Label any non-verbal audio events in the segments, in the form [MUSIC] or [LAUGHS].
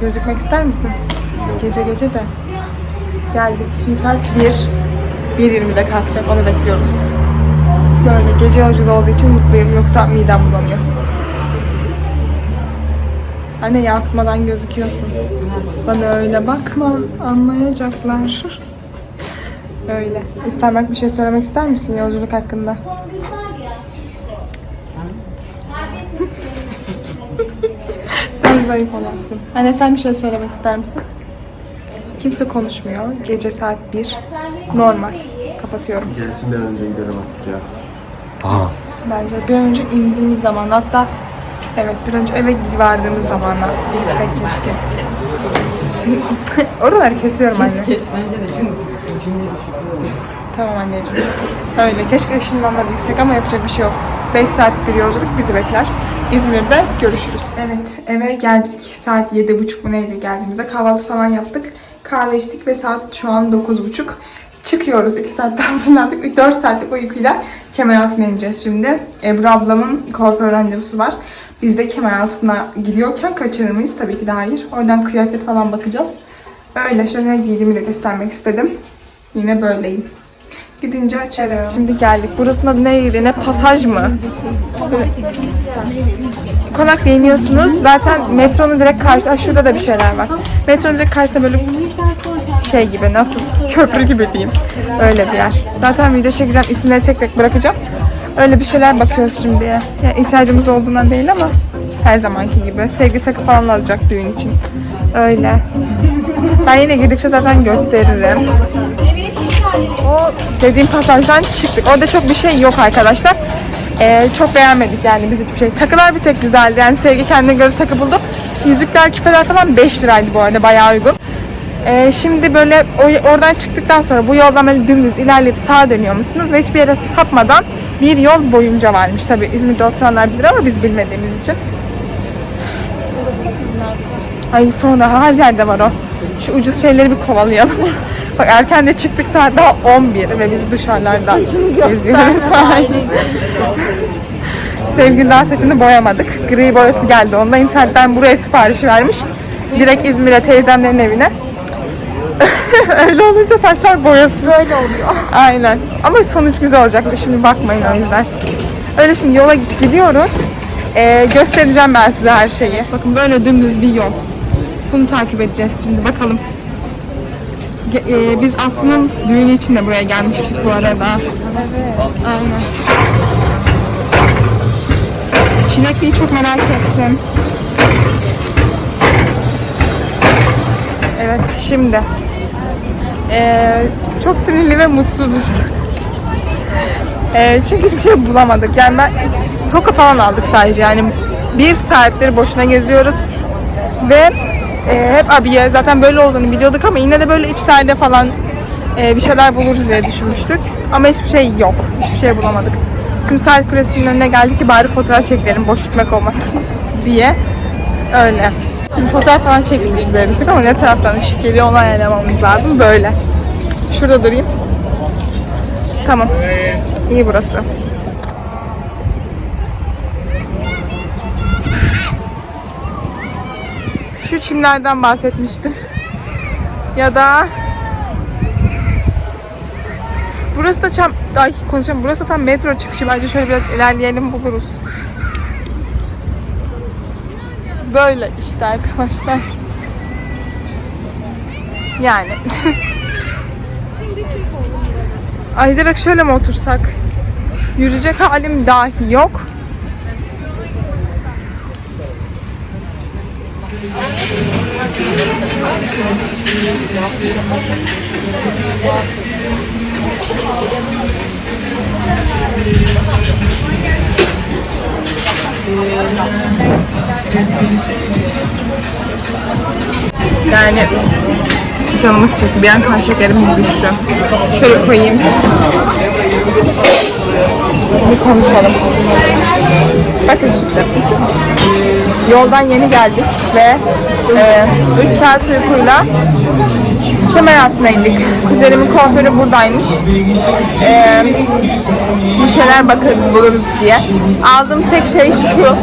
Gözükmek ister misin? Gece gece de. Geldik. Şimdi saat 1. 1.20'de kalkacak. Onu bekliyoruz. Böyle gece yolculuğu olduğu için mutluyum. Yoksa midem bulanıyor. Anne yansımadan gözüküyorsun. Bana öyle bakma. Anlayacaklar. [LAUGHS] öyle. İstemek bir şey söylemek ister misin yolculuk hakkında? sen zayıf olansın. Anne sen bir şey söylemek ister misin? Kimse konuşmuyor. Gece saat 1. Normal. Kapatıyorum. Gelsin bir an önce gidelim artık ya. Bence bir an önce indiğimiz zaman hatta evet bir önce eve vardığımız zamanlar gitsek keşke. [LAUGHS] Oraları kesiyorum anne. Tamam anneciğim. Öyle. Keşke ışınlanabilsek ama yapacak bir şey yok. 5 saatlik bir yolculuk bizi bekler. İzmir'de görüşürüz. Evet eve geldik. Saat 7.30 mu neydi geldiğimizde. Kahvaltı falan yaptık. Kahve içtik ve saat şu an 9.30. Çıkıyoruz. 2 saatten [LAUGHS] hazırlandık. 4 saatlik uykuyla Kemeraltı'na ineceğiz şimdi. Ebru ablamın kuaför randevusu var. Biz de Kemeraltı'na gidiyorken kaçırır mıyız? Tabii ki de hayır. Oradan kıyafet falan bakacağız. Öyle şöyle giydiğimi de göstermek istedim. Yine böyleyim. Gidince açarım. Şimdi geldik. Burasının adı neydi? Ne pasaj mı? Konakla iniyorsunuz. Zaten metronun direkt karşısında şurada da bir şeyler var. Metronun direkt karşısında böyle şey gibi nasıl köprü gibi diyeyim. Öyle bir yer. Zaten video çekeceğim. isimleri tek tek bırakacağım. Öyle bir şeyler bakıyoruz şimdi. Yani ihtiyacımız olduğundan değil ama her zamanki gibi. Sevgi takı falan alacak düğün için. Öyle. Ben yine gidikçe zaten gösteririm. O dediğim pasajdan çıktık. Orada çok bir şey yok arkadaşlar. Ee, çok beğenmedik yani biz hiçbir şey. Takılar bir tek güzeldi. Yani Sevgi kendine göre takı buldu. Yüzükler, küpeler falan 5 liraydı bu arada. Bayağı uygun. Ee, şimdi böyle oradan çıktıktan sonra bu yoldan böyle dümdüz ilerleyip sağa dönüyor musunuz ve hiçbir yere sapmadan bir yol boyunca varmış. Tabi İzmir'de oturanlar bilir ama biz bilmediğimiz için. Ay sonra her yerde var o. Şu ucuz şeyleri bir kovalayalım. [LAUGHS] Bak erken de çıktık saat daha 11 ve biz dışarılarda geziyoruz. [LAUGHS] Sevgili daha saçını boyamadık. Gri boyası geldi. Onda internetten buraya sipariş vermiş. Direkt İzmir'e teyzemlerin evine. [LAUGHS] Öyle olunca saçlar boyasız. Böyle oluyor. Aynen. Ama sonuç güzel olacak. Şimdi bakmayın o yüzden. Öyle şimdi yola gidiyoruz. Ee, göstereceğim ben size her şeyi. Bakın böyle dümdüz bir yol. Bunu takip edeceğiz şimdi bakalım. Ee, biz Aslı'nın düğünü için de buraya gelmiştik bu arada. Evet. Aynen. Çilekliyi çok merak ettim. Evet şimdi. Ee, çok sinirli ve mutsuzuz. Ee, çünkü hiçbir şey bulamadık. Yani ben toka falan aldık sadece. Yani bir saattir boşuna geziyoruz. Ve e, hep abiye zaten böyle olduğunu biliyorduk ama yine de böyle içlerde falan e, bir şeyler buluruz diye düşünmüştük. Ama hiçbir şey yok. Hiçbir şey bulamadık. Şimdi saat kulesinin önüne geldik ki bari fotoğraf çekelim. Boş gitmek olmasın [LAUGHS] diye. Öyle. Şimdi fotoğraf falan diye düşündük ama ne taraftan ışık geliyor onu ayarlamamız lazım. Böyle. Şurada durayım. Tamam. İyi burası. Şu çimlerden bahsetmiştim. Ya da Burası da çam... Ay konuşamam. Burası da tam metro çıkışı. Bence şöyle biraz ilerleyelim buluruz. Böyle işte arkadaşlar. Yani. [LAUGHS] Ay direkt şöyle mi otursak? Yürüyecek halim dahi yok. Yani canımız çekti. Bir an kan şekerimiz düştü. Şöyle koyayım. Bir konuşalım. Bakın şimdi. Yoldan yeni geldik ve e, 3 saat uykuyla Kemeraltı'na indik. Kuzenimin kuaförü buradaymış. E, bir şeyler bakarız buluruz diye. Aldığım tek şey şu.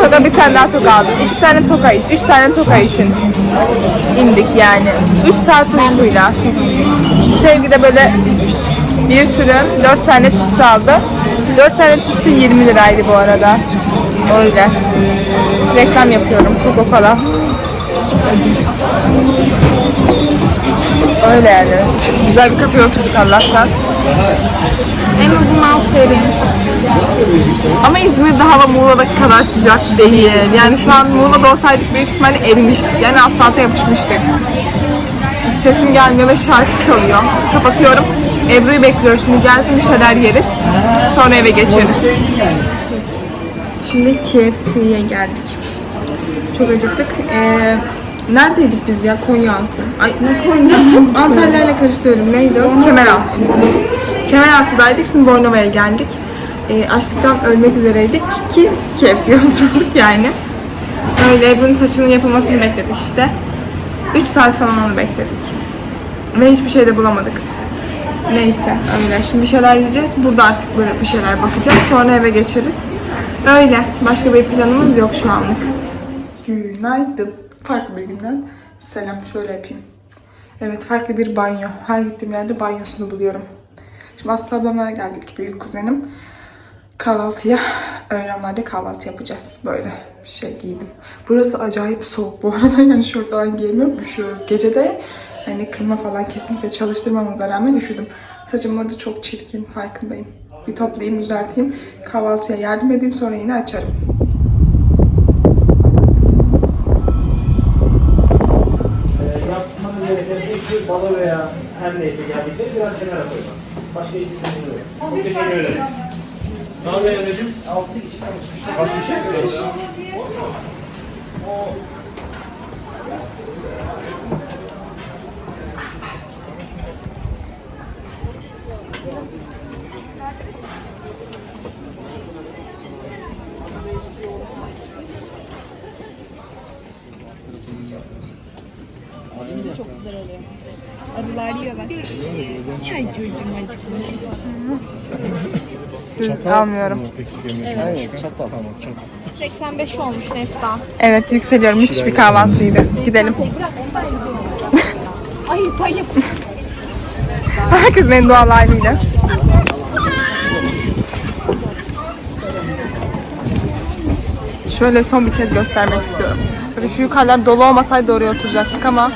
Sonra bir tane daha toka aldık. İki tane toka, üç tane toka için indik yani. Üç saat uykuyla. Sevgi de böyle bir sürü dört tane tütsü aldı. Dört tane tütsü 20 liraydı bu arada. Öyle. Reklam yapıyorum Coca-Cola. Öyle yani. Güzel bir kafeye oturduk Allah'tan. En azından serin. Ama İzmir'de hava Muğla'daki kadar sıcak değil. Yani şu an Muğla'da olsaydık büyük ihtimalle erimiştik. Yani asfalta yapışmıştık. Sesim gelmiyor ve şarkı çalıyor. Kapatıyorum. Ebru'yu bekliyoruz. Şimdi gelsin bir şeyler yeriz. Sonra eve geçeriz. Şimdi KFC'ye geldik. Çok acıktık. Ee, neredeydik biz ya? Konyaaltı. Ay ne Konya? [LAUGHS] Antalya ile karıştırıyorum. Neydi o? Kemeraltı. Kemeraltı'daydık. Şimdi Bornova'ya geldik. Ee, açlıktan ölmek üzereydik ki KFC [LAUGHS] oturduk yani. Öyle Ebru'nun saçının yapılmasını bekledik işte. 3 saat falan onu bekledik. Ve hiçbir şey de bulamadık. Neyse öyle. Şimdi bir şeyler yiyeceğiz. Burada artık böyle bir şeyler bakacağız. Sonra eve geçeriz. Öyle. Başka bir planımız yok şu anlık. Günaydın. Farklı bir günden selam. Şöyle yapayım. Evet farklı bir banyo. Her gittiğim yerde banyosunu buluyorum. Şimdi Aslı ablamlara geldik. Büyük kuzenim. Kahvaltıya, öğlenlerde kahvaltı yapacağız. Böyle bir şey giydim. Burası acayip soğuk bu arada. [LAUGHS] Yani şort falan giyemiyorum. Üşüyoruz. Gece yani klima falan kesinlikle çalıştırmamıza rağmen üşüdüm. Saçım burada çok çirkin farkındayım. Bir toplayayım, düzelteyim. Kahvaltıya yardım edeyim sonra yine açarım. yapmanız gereken bir balı veya her neyse geldikleri biraz kenara koymak. Başka hiçbir çözüm yok. Çok teşekkür ederim. Ne haber Emre'cim? 6 kişi Kaç kişi? 5. Çok güzel oluyor. Arılar yiyor bak. Ay çocuğum acıkmış. Almıyorum. 85 olmuş Nefta. Evet yükseliyorum. Müthiş bir kahvaltıydı. Gidelim. [LAUGHS] Ay payım. Herkesin en doğal haliyle. Şöyle son bir kez göstermek istiyorum. Böyle şu yukarılar dolu olmasaydı oraya oturacaktık ama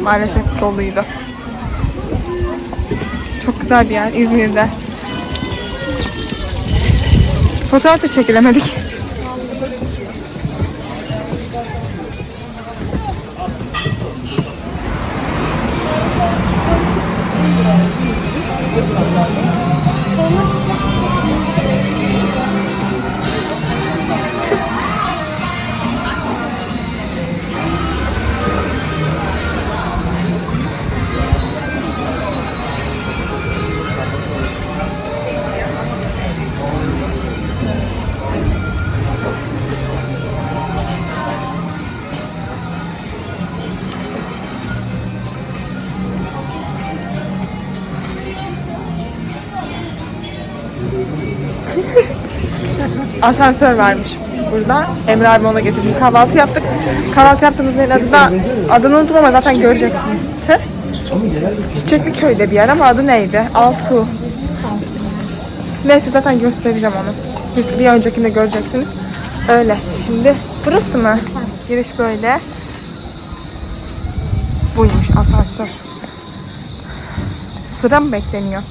maalesef doluydu. Çok güzel bir yer İzmir'de. Fotoğraf da çekilemedik. Asansör varmış burada. Emre abi ona getirdi. Kahvaltı yaptık. Kahvaltı yaptığımız yerin adı da adını unuttum ama zaten göreceksiniz. Çiçekli köyde bir yer ama adı neydi? Altu. Neyse zaten göstereceğim onu. Biz bir öncekinde göreceksiniz. Öyle. Şimdi burası mı? Giriş böyle. Buymuş asansör. Sıra mı bekleniyor?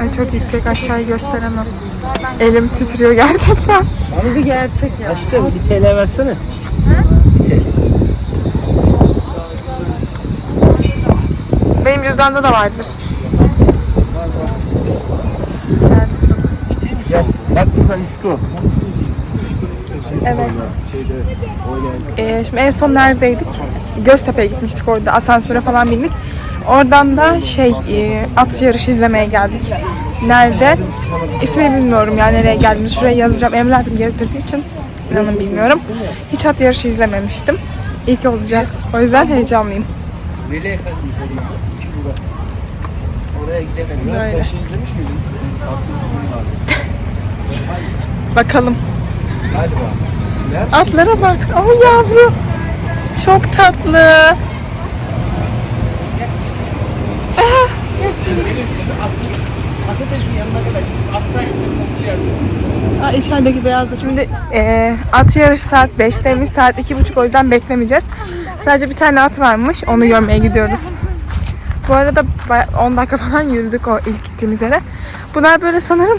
Ay çok yüksek aşağıyı gösteremem. Elim titriyor gerçekten. Aşkım bir TL versene. Benim cüzdanda da vardır. Bak buradan isko. Evet. Ee, şimdi en son neredeydik? Göztepe'ye gitmiştik orada. Asansöre falan bindik. Oradan da şey e, at yarışı izlemeye geldik. Nerede? İsmini bilmiyorum yani nereye geldiğimizi. Şuraya yazacağım. Emre abim gezdirdiği için inanın bilmiyorum. Hiç at yarışı izlememiştim. İlk olacak. O yüzden heyecanlıyım. Böyle. Bakalım. Atlara bak. Oh yavru. Çok tatlı. Aa, içerideki beyazdı. Şimdi eee at yarışı saat 5'teymiş. Saat 2.30 o yüzden beklemeyeceğiz. Sadece bir tane at varmış. Onu görmeye gidiyoruz. Bu arada baya- 10 dakika [LAUGHS] falan yürüdük o ilk gittiğimiz yere. Bunlar böyle sanırım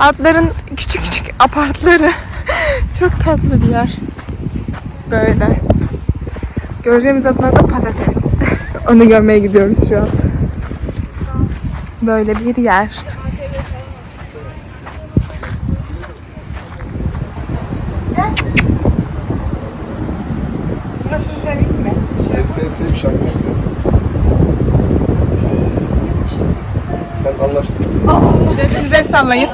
atların küçük küçük apartları. [LAUGHS] Çok tatlı bir yer. Böyle. Göreceğimiz adına da patates. Onu görmeye gidiyoruz şu an. Böyle bir yer. Burasını seveyim mi? Sev sev sev şarkı sev. Sen anlaştın. Size sallayın.